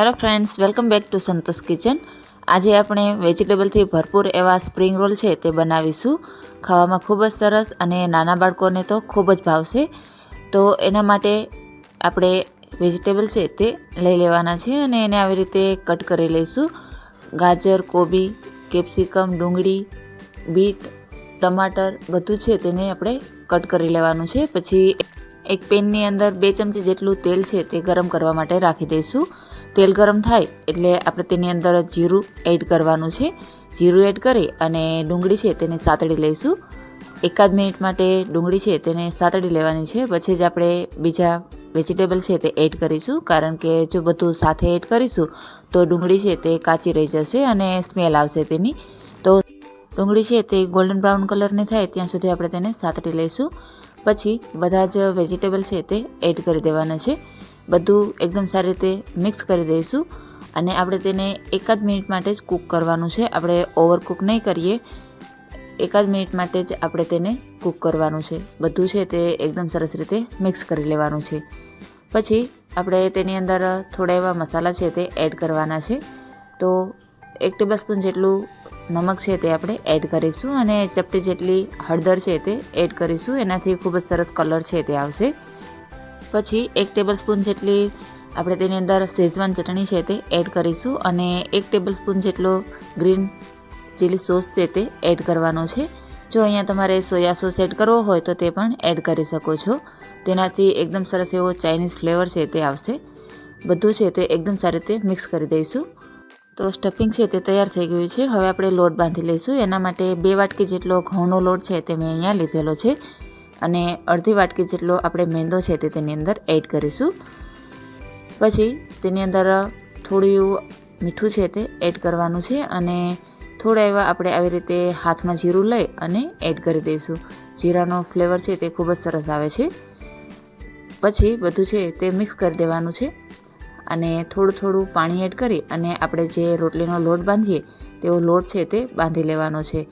Hello friends welcome back to Santosh kitchen આજે આપણે વેજીટેબલથી ભરપૂર એવા સ્પ્રિંગ રોલ છે તે બનાવીશું. ખાવામાં ખૂબ જ સરસ અને નાના બાળકોને તો ખૂબ જ ભાવશે. તો એના માટે આપણે વેજીટેબલ છે તે લઈ લેવાના છે અને એને આવી રીતે કટ કરી લઈશું. ગાજર, કોબી કેપ્સિકમ ડુંગળી, બીટ, ટમાટર બધું છે તેને આપણે કટ કરી લેવાનું છે. પછી એક પેનની અંદર બે ચમચી જેટલું તેલ છે તે ગરમ કરવા માટે રાખી દઈશું. તેલ ગરમ થાય એટલે આપણે તેની અંદર જીરું એડ કરવાનું છે. જીરું એડ કરી અને ડુંગળી છે તેને સાતળી લઈશું. એકાદ મિનિટ માટે ડુંગળી છે તેને સાતળી લેવાની છે. પછી જ આપણે બીજા વેજીટેબલ છે તે એડ કરીશું. કારણ કે જો બધું સાથે એડ કરીશું તો ડુંગળી છે તે કાચી રહી જશે અને સ્મેલ આવશે તેની. તો ડુંગળી છે તે ગોલ્ડન બ્રાઉન કલરની થાય ત્યાં સુધી આપણે તેને સાતળી લઈશું. પછી બધા જ વેજીટેબલ છે તે એડ કરી દેવાના છે. બધું એકદમ સારી રીતે મિક્સ કરી દઈશું. અને આપણે તેને એકાદ મિનિટ માટે જ કૂક કરવાનું છે. આપણે ઓવરકૂક નહીં કરીએ. એકાદ મિનિટ માટે જ આપણે તેને કૂક કરવાનું છે. બધું છે તે એકદમ સરસ રીતે મિક્સ કરી લેવાનું છે. પછી આપણે તેની અંદર થોડા એવા મસાલા છે તે એડ કરવાના છે. તો એક ટેબલ સ્પૂન જેટલું નમક છે તે આપણે એડ કરીશું અને ચપટી જેટલી હળદર છે તે એડ કરીશું. એનાથી ખૂબ જ સરસ કલર છે તે આવશે. પછી એક ટેબલ સ્પૂન જેટલી આપણે તેની અંદર શેઝવાન ચટણી છે તે એડ કરીશું અને એક ટેબલ સ્પૂન જેટલો ગ્રીન ચીલી સોસ છે તે એડ કરવાનો છે. જો અહીંયા તમારે સોયા સોસ એડ કરવો હોય તો તે પણ એડ કરી શકો છો. તેનાથી એકદમ સરસ એવો ચાઇનીઝ ફ્લેવર છે તે આવશે. બધું છે તે એકદમ સારી રીતે મિક્સ કરી દઈશું. તો સ્ટફિંગ છે તે તૈયાર થઈ ગયું છે. હવે આપણે લોટ બાંધી લઈશું. એના માટે બે વાટકી જેટલો ઘઉંનો લોટ છે તે મેં અહીંયા લીધેલો છે. અને અડધી વાટકી જેટલો આપણે મેંદો છે તે તેની અંદર એડ કરીશું. પછી તેની અંદર થોડું મીઠું છે તે એડ કરવાનું છે અને થોડા એવા આપણે આવી રીતે હાથમાં જીરું લઈ અને એડ કરી દઈશું. જીરાનો ફ્લેવર છે તે ખૂબ જ સરસ આવે છે. પછી બધું છે તે મિક્સ કરી દેવાનું છે અને થોડું થોડું પાણી એડ કરી અને આપણે જે રોટલીનો લોટ બાંધીએ તેવો લોટ છે તે બાંધી લેવાનો છે.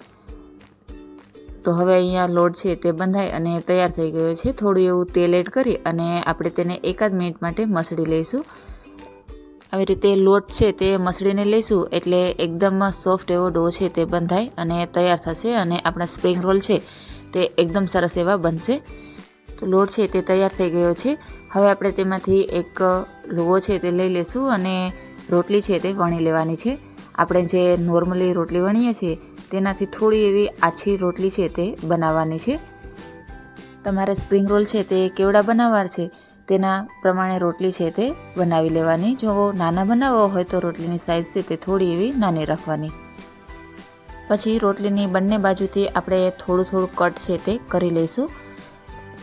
તો હવે અહીંયા લોટ છે તે બંધાય અને તૈયાર થઈ ગયો છે. થોડું એવું તેલ એડ કરી અને આપણે તેને એકાદ મિનિટ માટે મસળી લઈશું. આવી રીતે લોટ છે તે મસળીને લઈશું એટલે એકદમ સોફ્ટ એવો ડો છે તે બંધાય અને તૈયાર થશે અને આપણા સ્પ્રિંગ રોલ છે તે એકદમ સરસ એવા બનશે. તો લોટ છે તે તૈયાર થઈ ગયો છે. હવે આપણે તેમાંથી એક લોવો છે તે લઈ લેશું અને રોટલી છે તે વણી લેવાની છે. આપણે જે નોર્મલી રોટલી વણીએ છીએ તેનાથી થોડી એવી આછી રોટલી છે તે બનાવવાની છે. તમારે સ્પ્રિંગ રોલ છે તે કેવડા બનાવવા છે? તેના પ્રમાણે રોટલી છે તે બનાવી લેવાની. જો નાના બનાવવા હોય તો રોટલીની સાઇઝ છે તે થોડી એવી નાની રાખવાની. પછી રોટલીની બંને બાજુથી આપણે થોડું થોડું કટ છે તે કરી લઈશું.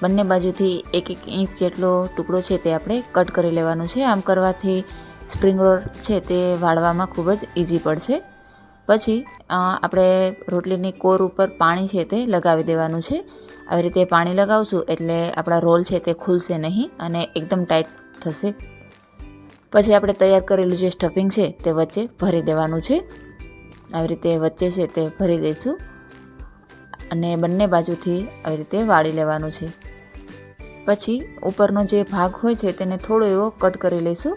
બંને બાજુથી એક એક ઇંચ જેટલો ટુકડો છે તે આપણે કટ કરી લેવાનું છે. આમ કરવાથી સ્પ્રિંગ રોલ છે તે વાળવામાં ખૂબ જ ઇઝી પડશે. પછી આપણે રોટલીની કોર ઉપર પાણી છે તે લગાવી દેવાનું છે. આવી રીતે પાણી લગાવશું એટલે આપણા રોલ છે તે ખુલશે નહીં અને એકદમ ટાઈટ થશે. પછી આપણે તૈયાર કરેલું જે સ્ટફિંગ છે તે વચ્ચે ભરી દેવાનું છે. આવી રીતે વચ્ચે છે તે ભરી દઈશું અને બંને બાજુથી આવી રીતે વાળી લેવાનું છે. પછી ઉપરનો જે ભાગ હોય છે તેને થોડો એવો કટ કરી લઈશું.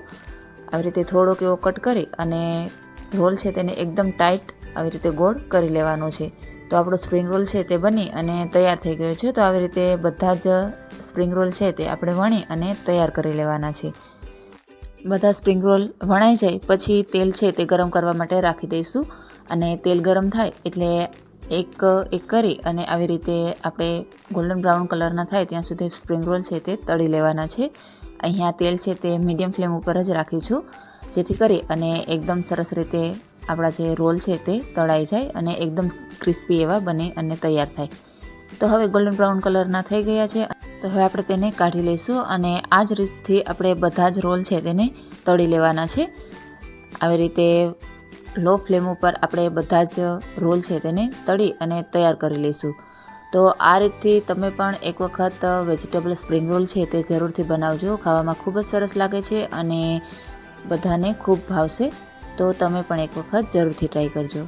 આવી રીતે થોડોક એવો કટ કરી અને રોલ છે તેને એકદમ ટાઈટ આવી રીતે ગોળ કરી લેવાનો છે. તો આપણો સ્પ્રિંગ રોલ છે તે બની અને તૈયાર થઈ ગયો છે. તો આવી રીતે બધા જ સ્પ્રિંગ રોલ છે તે આપણે વણી અને તૈયાર કરી લેવાના છે. બધા સ્પ્રિંગ રોલ વણાઈ જાય પછી તેલ છે તે ગરમ કરવા માટે રાખી દઈશું અને તેલ ગરમ થાય એટલે એક એક કરી અને આવી રીતે આપણે ગોલ્ડન બ્રાઉન કલરના થાય ત્યાં સુધી સ્પ્રિંગ રોલ છે તે તળી લેવાના છે. અહીંયા તેલ છે તે મીડિયમ ફ્લેમ ઉપર જ રાખીશું જેથી કરી અને એકદમ સરસ રીતે આપણા જે રોલ છે તે તળાઈ જાય અને એકદમ ક્રિસ્પી એવા બને અને તૈયાર થાય. તો હવે ગોલ્ડન બ્રાઉન કલરના થઈ ગયા છે. તો હવે આપણે તેને કાઢી લઈશું અને આ જ રીતથી આપણે બધા જ રોલ છે તેને તળી લેવાના છે. આવી રીતે લો ફ્લેમ ઉપર આપણે બધા જ રોલ છે તેને તળી અને તૈયાર કરી લઈશું. તો આ રીતથી તમે પણ એક વખત વેજીટેબલ સ્પ્રિંગ રોલ છે તે જરૂરથી બનાવજો. ખાવામાં ખૂબ જ સરસ લાગે છે અને બધાને ખૂબ ભાવશે તો તમે પણ એક વખત જરૂરથી ટ્રાય કરજો.